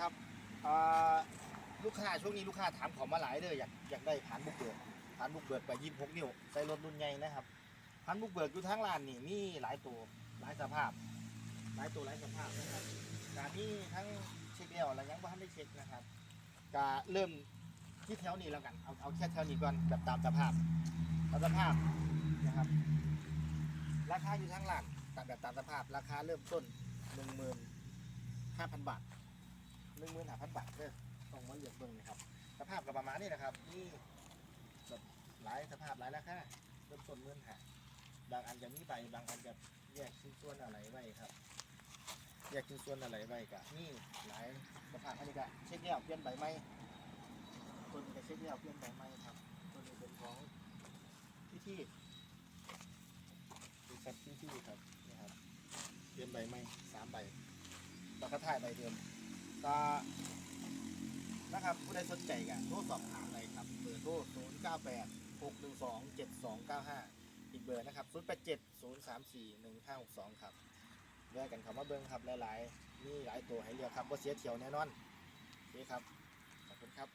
ครับลูกค้าช่วงนี้ลูกค้าถามขอมาหลายเลยอยากอยากได้ผ่านบุกเบิกผ่านบุกเบิกไปยี่สิบหกนิ้วใส่รถรุ่นใหญ่นะครับผ่านบุกเบิกอยู่ทั้งร้านนี่มีหลายตัวหลายสภาพ หลายตัวหลายสภาพนะครับการนี้ทั้งเช็คแล้วและยังไม่ทันได้เช็คนะครับก็เริ่มที่แถวนี้แล้วกันเอาเอาแค่แถวนี้ก่อนแบบตามสภาพตามสภาพนะครับ ราคาอยู่ทั้งร้านแตามแบบตามสภาพราคาเริ่มต้นหนึ่งหมื่นห้าพันบาท หนึ่งหมื่นห้าพันบาทเด้อต้องมาเลือกเบิ่งนะครับ สภาพก็ประมาณนี้นะครับนี่แบบหลายสภาพหลายราคาเริ่มต้นหมื่นห้าบางอันจะมีใบบางอันจะแยกชิ้นส่วนอะไรไว้ครับ แยกชิ้นส่วนอะไรไว้กับนี่หลายสภาพอันนี้ก็เช็คแล้วเปลี่ยนใบไม้ตัวนี้ก็เช็คแล้วเปลี่ยนใบไม้ครับตัวนี้เป็นของที่ที่ดูครับที่ที่ครับนี่ครับเตรียมใบไม้สามใบแล้วก็ถ่ายใบเดิม ก็นะครับผู้ใดสนใจกันโทรสอบถามเลยครับเบอร์โทร 0 9 8 6 1 2 7 2 9 5 อีกเบอร์นะครับ 0 8 7 0 3 4 1 5 6 2 ครับแวะกันคำว่าเบิ้งครับหลายๆ มีหลายตัวให้เลือกครับว่าเสียเที่ยวแน่นอนโอเคครับ ขอบคุณครับ